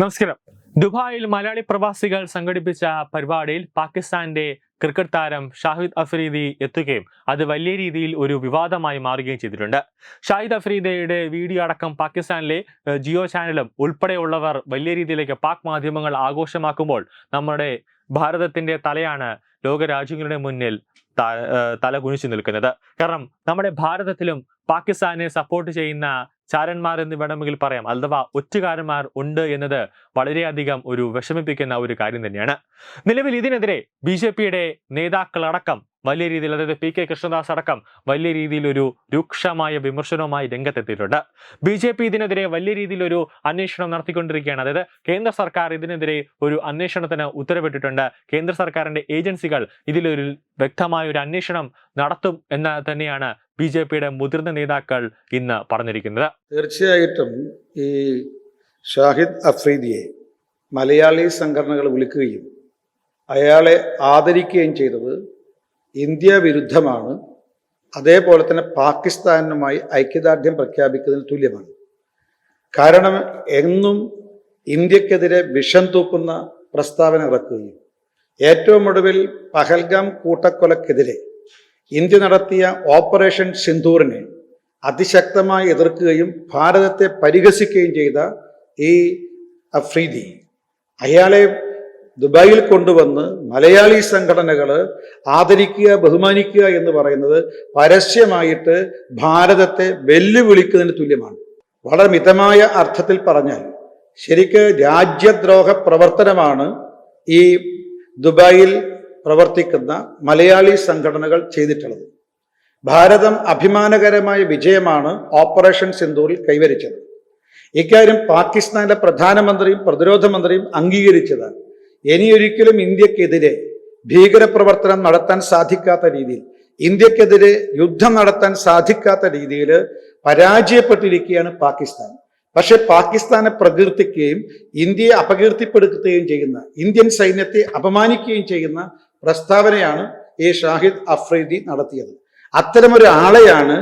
നമസ്കാരം. ദുബായിൽ മലയാളി പ്രവാസികൾ സംഘടിപ്പിച്ച പരിപാടിയിൽ പാകിസ്ഥാന്റെ ക്രിക്കറ്റ് താരം ഷാഹിദ് അഫ്രീദി എത്തുകയും അത് വലിയ രീതിയിൽ ഒരു വിവാദമായി മാറുകയും ചെയ്തിട്ടുണ്ട്. ഷാഹിദ് അഫ്രീദയുടെ വീഡിയോ അടക്കം പാകിസ്ഥാനിലെ ജിയോ ചാനലും ഉൾപ്പെടെയുള്ളവർ വലിയ രീതിയിലേക്ക് പാക് മാധ്യമങ്ങൾ ആഘോഷമാക്കുമ്പോൾ നമ്മുടെ ഭാരതത്തിന്റെ തലയാണ് ലോകരാജ്യങ്ങളുടെ മുന്നിൽ തല കുനിച്ചു നിൽക്കുന്നത്. കാരണം നമ്മുടെ ഭാരതത്തിലും പാകിസ്ഥാനെ സപ്പോർട്ട് ചെയ്യുന്ന ചാരന്മാർ എന്ന് വേണമെങ്കിൽ പറയാം. അഥവാ ഒറ്റുകാരന്മാർ ഉണ്ട് എന്നത് വളരെയധികം ഒരു വിഷമിപ്പിക്കുന്ന ഒരു കാര്യം തന്നെയാണ്. നിലവിൽ ഇതിനെതിരെ ബി നേതാക്കളടക്കം വലിയ രീതിയിൽ അതായത് പി കെ കൃഷ്ണദാസ് അടക്കം വലിയ രീതിയിൽ ഒരു രൂക്ഷമായ വിമർശനവുമായി രംഗത്തെത്തിയിട്ടുണ്ട്. ബി ജെ പി ഇതിനെതിരെ വലിയ രീതിയിൽ ഒരു അന്വേഷണം നടത്തിക്കൊണ്ടിരിക്കുകയാണ്. അതായത് കേന്ദ്ര സർക്കാർ ഇതിനെതിരെ ഒരു അന്വേഷണത്തിന് ഉത്തരവിട്ടിട്ടുണ്ട്. കേന്ദ്ര സർക്കാരിന്റെ ഏജൻസികൾ ഇതിലൊരു വ്യക്തമായ ഒരു അന്വേഷണം നടത്തും എന്ന് തന്നെയാണ് ബി ജെ പിയുടെ മുതിർന്ന നേതാക്കൾ ഇന്ന് പറഞ്ഞിരിക്കുന്നത്. തീർച്ചയായിട്ടും ഈ ഷാഹിദ് അഫ്രീദിയെ മലയാളി സംഘടനകൾ വിളിക്കുകയും അയാളെ ആദരിക്കുകയും ചെയ്തത് ഇന്ത്യ വിരുദ്ധമാണ്. അതേപോലെ തന്നെ പാകിസ്ഥാനുമായി ഐക്യദാർഢ്യം പ്രഖ്യാപിക്കുന്നതിന് തുല്യമാണ്. കാരണം എന്നും ഇന്ത്യക്കെതിരെ വിഷം തൂക്കുന്ന പ്രസ്താവന ഇറക്കുകയും ഏറ്റവും ഒടുവിൽ പഹൽഗാം കൂട്ടക്കൊലക്കെതിരെ ഇന്ത്യ നടത്തിയ ഓപ്പറേഷൻ സിന്ധൂറിനെ അതിശക്തമായി എതിർക്കുകയും ഭാരതത്തെ പരിഹസിക്കുകയും ചെയ്ത ഈ അഫ്രീദി അയാളെ ദുബായിൽ കൊണ്ടുവന്ന് മലയാളി സംഘടനകൾ ആദരിക്കുക ബഹുമാനിക്കുക എന്ന് പറയുന്നത് പരസ്യമായിട്ട് ഭാരതത്തെ വെല്ലുവിളിക്കുന്നതിന് തുല്യമാണ്. വളരെ മിതമായ അർത്ഥത്തിൽ പറഞ്ഞാൽ ശരിക്ക് രാജ്യദ്രോഹ പ്രവർത്തനമാണ് ഈ ദുബായിൽ പ്രവർത്തിക്കുന്ന മലയാളി സംഘടനകൾ ചെയ്തിട്ടുള്ളത്. ഭാരതം അഭിമാനകരമായ വിജയമാണ് ഓപ്പറേഷൻ സിന്ദൂറിൽ കൈവരിച്ചത്. ഇക്കാര്യം പാകിസ്ഥാനിലെ പ്രധാനമന്ത്രിയും പ്രതിരോധ മന്ത്രിയും അംഗീകരിച്ചതാണ്. ഇനിയൊരിക്കലും ഇന്ത്യക്കെതിരെ ഭീകരപ്രവർത്തനം നടത്താൻ സാധിക്കാത്ത രീതിയിൽ ഇന്ത്യക്കെതിരെ യുദ്ധം നടത്താൻ സാധിക്കാത്ത രീതിയിൽ പരാജയപ്പെട്ടിരിക്കുകയാണ് പാകിസ്ഥാൻ. പക്ഷെ പാകിസ്ഥാനെ പ്രകീർത്തിക്കുകയും ഇന്ത്യയെ അപകീർത്തിപ്പെടുത്തുകയും ചെയ്യുന്ന ഇന്ത്യൻ സൈന്യത്തെ അപമാനിക്കുകയും ചെയ്യുന്ന പ്രസ്താവനയാണ് ഈ ഷാഹിദ് അഫ്രീദി നടത്തിയത്. അത്തരമൊരു ആളെയാണ്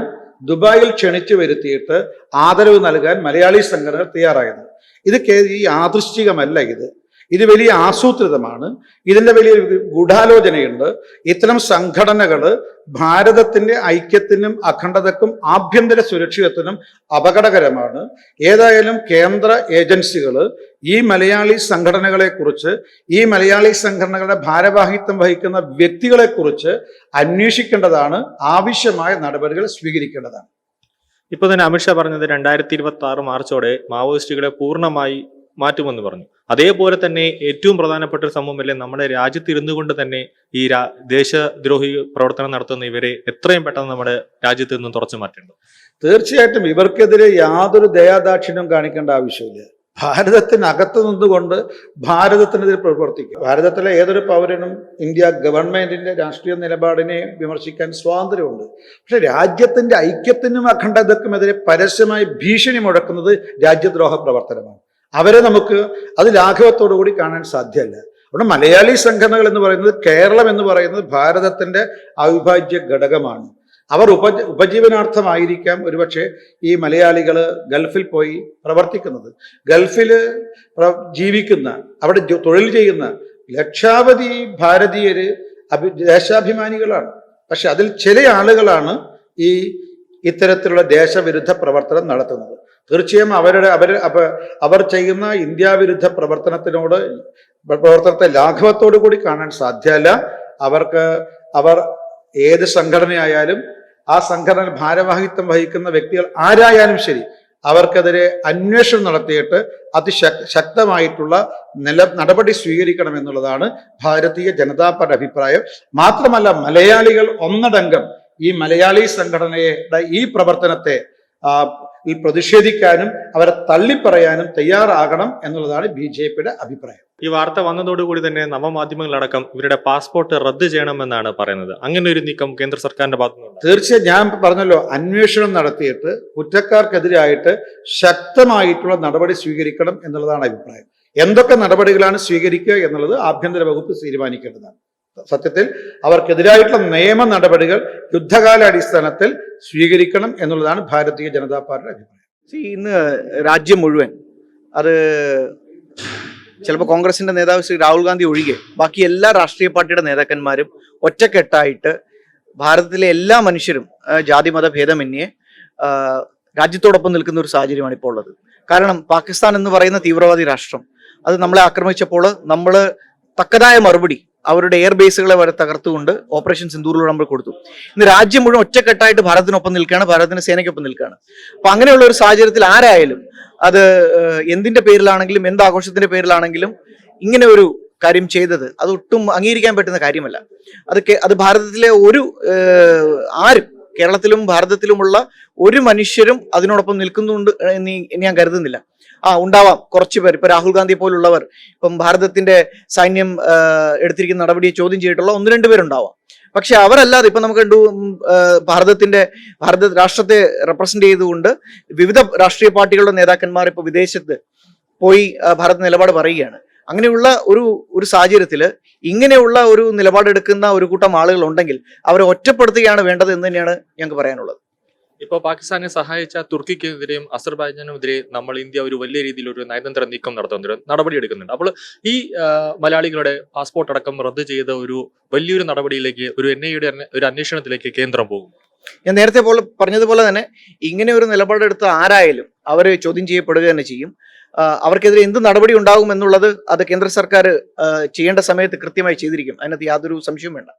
ദുബായിൽ ക്ഷണിച്ചു വരുത്തിയിട്ട് ആദരവ് നൽകാൻ മലയാളി സംഘടനകൾ തയ്യാറായത്. ഇത് യാദൃശ്ചികമല്ല ഇത്. ഇത് വലിയ ആസൂത്രിതമാണ്. ഇതിന്റെ വലിയ ഗൂഢാലോചനയുണ്ട്. ഇത്തരം സംഘടനകൾ ഭാരതത്തിന്റെ ഐക്യത്തിനും അഖണ്ഡതക്കും ആഭ്യന്തര സുരക്ഷിതത്വത്തിനും അപകടകരമാണ്. ഏതായാലും കേന്ദ്ര ഏജൻസികൾ ഈ മലയാളി സംഘടനകളെ കുറിച്ച് ഈ മലയാളി സംഘടനകളുടെ ഭാരവാഹിത്വം വഹിക്കുന്ന വ്യക്തികളെ കുറിച്ച് അന്വേഷിക്കേണ്ടതാണ്. ആവശ്യമായ നടപടികൾ സ്വീകരിക്കേണ്ടതാണ്. ഇപ്പൊ തന്നെ അമിത്ഷാ പറഞ്ഞത് രണ്ടായിരത്തി ഇരുപത്തി ആറ് മാർച്ചോടെ മാവോയിസ്റ്റുകളെ പൂർണമായി മാറ്റുമെന്ന് പറഞ്ഞു. അതേപോലെ തന്നെ ഏറ്റവും പ്രധാനപ്പെട്ട ഒരു സംഭവമല്ലേ നമ്മുടെ രാജ്യത്ത് ഇരുന്നു കൊണ്ട് തന്നെ ഈ ദേശദ്രോഹി പ്രവർത്തനം നടത്തുന്ന ഇവരെ എത്രയും പെട്ടെന്ന് നമ്മുടെ രാജ്യത്ത് നിന്ന് തുറച്ചു മാറ്റേണ്ടത്. തീർച്ചയായിട്ടും ഇവർക്കെതിരെ യാതൊരു ദയാദാക്ഷിണ്യം കാണിക്കേണ്ട ആവശ്യമില്ല. ഭാരതത്തിനകത്ത് നിന്നുകൊണ്ട് ഭാരതത്തിനെതിരെ പ്രവർത്തിക്കും ഭാരതത്തിലെ ഏതൊരു പൗരനും ഇന്ത്യ ഗവൺമെന്റിന്റെ രാഷ്ട്രീയ നിലപാടിനെ വിമർശിക്കാൻ സ്വാതന്ത്ര്യമുണ്ട്. പക്ഷെ രാജ്യത്തിന്റെ ഐക്യത്തിനും അഖണ്ഡതക്കുമെതിരെ പരസ്യമായി ഭീഷണി മുഴക്കുന്നത് രാജ്യദ്രോഹ പ്രവർത്തനമാണ്. അവരെ നമുക്ക് അത് ലാഘവത്തോടു കൂടി കാണാൻ സാധ്യമല്ല. അവിടെ മലയാളി സംഘടനകൾ എന്ന് പറയുന്നത് കേരളം എന്ന് പറയുന്നത് ഭാരതത്തിന്റെ അവിഭാജ്യ ഘടകമാണ്. അവർ ഉപ ഉപജീവനാർത്ഥമായിരിക്കാം ഒരുപക്ഷെ ഈ മലയാളികൾ ഗൾഫിൽ പോയി പ്രവർത്തിക്കുന്നത്. ഗൾഫിൽ ജീവിക്കുന്ന അവിടെ തൊഴിൽ ചെയ്യുന്ന ലക്ഷാവധി ഭാരതീയര് അഭി ദേശാഭിമാനികളാണ്. പക്ഷെ അതിൽ ചില ആളുകളാണ് ഈ ഇത്തരത്തിലുള്ള ദേശവിരുദ്ധ പ്രവർത്തനം നടത്തുന്നത്. തീർച്ചയായും അവരുടെ അവർ അവർ ചെയ്യുന്ന ഇന്ത്യാവിരുദ്ധ പ്രവർത്തനത്തിനോട് പ്രവർത്തനത്തെ ലാഘവത്തോടു കൂടി കാണാൻ സാധ്യമല്ല. അവർക്ക് അവർ ഏത് സംഘടനയായാലും ആ സംഘടന ഭാരവാഹിത്വം വഹിക്കുന്ന വ്യക്തികൾ ആരായാലും ശരി അവർക്കെതിരെ അന്വേഷണം നടത്തിയിട്ട് അതിശക് ശക്തമായിട്ടുള്ള നില നടപടി സ്വീകരിക്കണം എന്നുള്ളതാണ് ഭാരതീയ ജനതാ പാർട്ടി അഭിപ്രായം. മാത്രമല്ല മലയാളികൾ ഒന്നടങ്കം ഈ മലയാളി സംഘടനയുടെ ഈ പ്രവർത്തനത്തെ പ്രതിഷേധിക്കാനും അവരെ തള്ളിപ്പറയാനും തയ്യാറാകണം എന്നുള്ളതാണ് ബി ജെ പിയുടെ അഭിപ്രായം. ഈ വാർത്ത വന്നതോടുകൂടി തന്നെ നവമാധ്യമങ്ങളടക്കം ഇവരുടെ പാസ്പോർട്ട് റദ്ദ് ചെയ്യണമെന്നാണ് പറയുന്നത്. അങ്ങനെ ഒരു നീക്കം കേന്ദ്ര സർക്കാരിന്റെ ഭാഗത്തു നിന്നുണ്ട് തീർച്ചയായും ഞാൻ പറഞ്ഞല്ലോ അന്വേഷണം നടത്തിയിട്ട് കുറ്റക്കാർക്കെതിരായിട്ട് ശക്തമായിട്ടുള്ള നടപടി സ്വീകരിക്കണം എന്നുള്ളതാണ് അഭിപ്രായം. എന്തൊക്കെ നടപടികളാണ് സ്വീകരിക്കുക എന്നുള്ളത് ആഭ്യന്തര വകുപ്പ് തീരുമാനിക്കേണ്ടതാണ്. സത്യത്തിൽ അവർക്കെതിരായിട്ടുള്ള നിയമ നടപടികൾ യുദ്ധകാല അടിസ്ഥാനത്തിൽ സ്വീകരിക്കണം എന്നുള്ളതാണ് ഭാരതീയ ജനതാ പാർട്ടിയുടെ അഭിപ്രായം ഇന്ന് രാജ്യം മുഴുവൻ അത് ചിലപ്പോൾ കോൺഗ്രസിന്റെ നേതാവ് ശ്രീ രാഹുൽ ഗാന്ധി ഒഴികെ ബാക്കി എല്ലാ രാഷ്ട്രീയ പാർട്ടിയുടെ നേതാക്കന്മാരും ഒറ്റക്കെട്ടായിട്ട് ഭാരതത്തിലെ എല്ലാ മനുഷ്യരും ജാതി മത ഭേദമന്യേ രാജ്യത്തോടൊപ്പം നിൽക്കുന്ന ഒരു സാഹചര്യമാണ് ഇപ്പോൾ ഉള്ളത്. കാരണം പാകിസ്ഥാൻ എന്ന് പറയുന്ന തീവ്രവാദി രാഷ്ട്രം അത് നമ്മളെ ആക്രമിച്ചപ്പോൾ നമ്മൾ തക്കതായ മറുപടി അവരുടെ എയർ ബേസുകളെ വരെ തകർത്തുകൊണ്ട് ഓപ്പറേഷൻ സിന്ദൂറിലൂടെ നമ്മൾ കൊടുത്തു. ഇന്ന് രാജ്യം മുഴുവൻ ഒറ്റക്കെട്ടായിട്ട് ഭാരതത്തിനൊപ്പം നിൽക്കുകയാണ് ഭാരതത്തിന്റെ സേനയ്ക്കൊപ്പം നിൽക്കുകയാണ്. അപ്പൊ അങ്ങനെയുള്ള ഒരു സാഹചര്യത്തിൽ ആരായാലും അത് എന്തിന്റെ പേരിലാണെങ്കിലും എന്ത് ആഘോഷത്തിന്റെ പേരിലാണെങ്കിലും ഇങ്ങനെ ഒരു കാര്യം ചെയ്തത് അത് ഒട്ടും അംഗീകരിക്കാൻ പറ്റുന്ന കാര്യമല്ല. അത് അത് ഭാരതത്തിലെ ഒരു ആരും കേരളത്തിലും ഭാരതത്തിലുമുള്ള ഒരു മനുഷ്യരും അതിനോടൊപ്പം നിൽക്കുന്നുണ്ട് എന്ന് ഞാൻ കരുതുന്നില്ല. ആ ഉണ്ടാവാം. കുറച്ച് പേർ. ഇപ്പൊ രാഹുൽ ഗാന്ധി പോലുള്ളവർ ഇപ്പം ഭാരതത്തിന്റെ സൈന്യം എടുത്തിരിക്കുന്ന നടപടിയെ ചോദ്യം ചെയ്തിട്ടുള്ള ഒന്ന് രണ്ട് പേരുണ്ടാവാം. പക്ഷെ അവരല്ലാതെ ഇപ്പൊ നമുക്ക് കണ്ടു ഭാരതത്തിന്റെ ഭാരത രാഷ്ട്രത്തെ റെപ്രസെന്റ് ചെയ്തുകൊണ്ട് വിവിധ രാഷ്ട്രീയ പാർട്ടികളുടെ നേതാക്കന്മാർ ഇപ്പൊ വിദേശത്ത് പോയി ഭാരത് നിലപാട് പറയുകയാണ്. അങ്ങനെയുള്ള ഒരു ഒരു സാഹചര്യത്തിൽ ഇങ്ങനെയുള്ള ഒരു നിലപാടെടുക്കുന്ന ഒരു കൂട്ടം ആളുകൾ ഉണ്ടെങ്കിൽ അവരെ ഒറ്റപ്പെടുത്തുകയാണ് വേണ്ടത് എന്ന് തന്നെയാണ് ഞങ്ങൾക്ക് പറയാനുള്ളത്. ഇപ്പോൾ പാകിസ്ഥാനെ സഹായിച്ച തുർക്കിക്കെതിരെയും അസർബൈജാനുമെതിരെ നമ്മൾ ഇന്ത്യ ഒരു വലിയ രീതിയിൽ ഒരു നയതന്ത്ര നീക്കം നടത്തുന്നുണ്ട് നടപടി എടുക്കുന്നുണ്ട് അപ്പോൾ ഈ മലയാളികളുടെ പാസ്പോർട്ട് അടക്കം റദ്ദ് ചെയ്ത ഒരു വലിയൊരു നടപടിയിലേക്ക് ഒരു എൻ ഐയുടെ ഒരു അന്വേഷണത്തിലേക്ക് കേന്ദ്രം പോകും. ഞാൻ നേരത്തെ പോലെ പറഞ്ഞതുപോലെ തന്നെ ഇങ്ങനെ ഒരു നിലപാടെടുത്ത ആരായാലും അവർ ചോദ്യം ചെയ്യപ്പെടുക തന്നെ ചെയ്യും. അവർക്കെതിരെ എന്ത് നടപടി ഉണ്ടാകും എന്നുള്ളത് അത് കേന്ദ്ര സർക്കാർ ചെയ്യേണ്ട സമയത്ത് കൃത്യമായി ചെയ്തിരിക്കും. അതിനകത്ത് യാതൊരു സംശയവും വേണ്ട.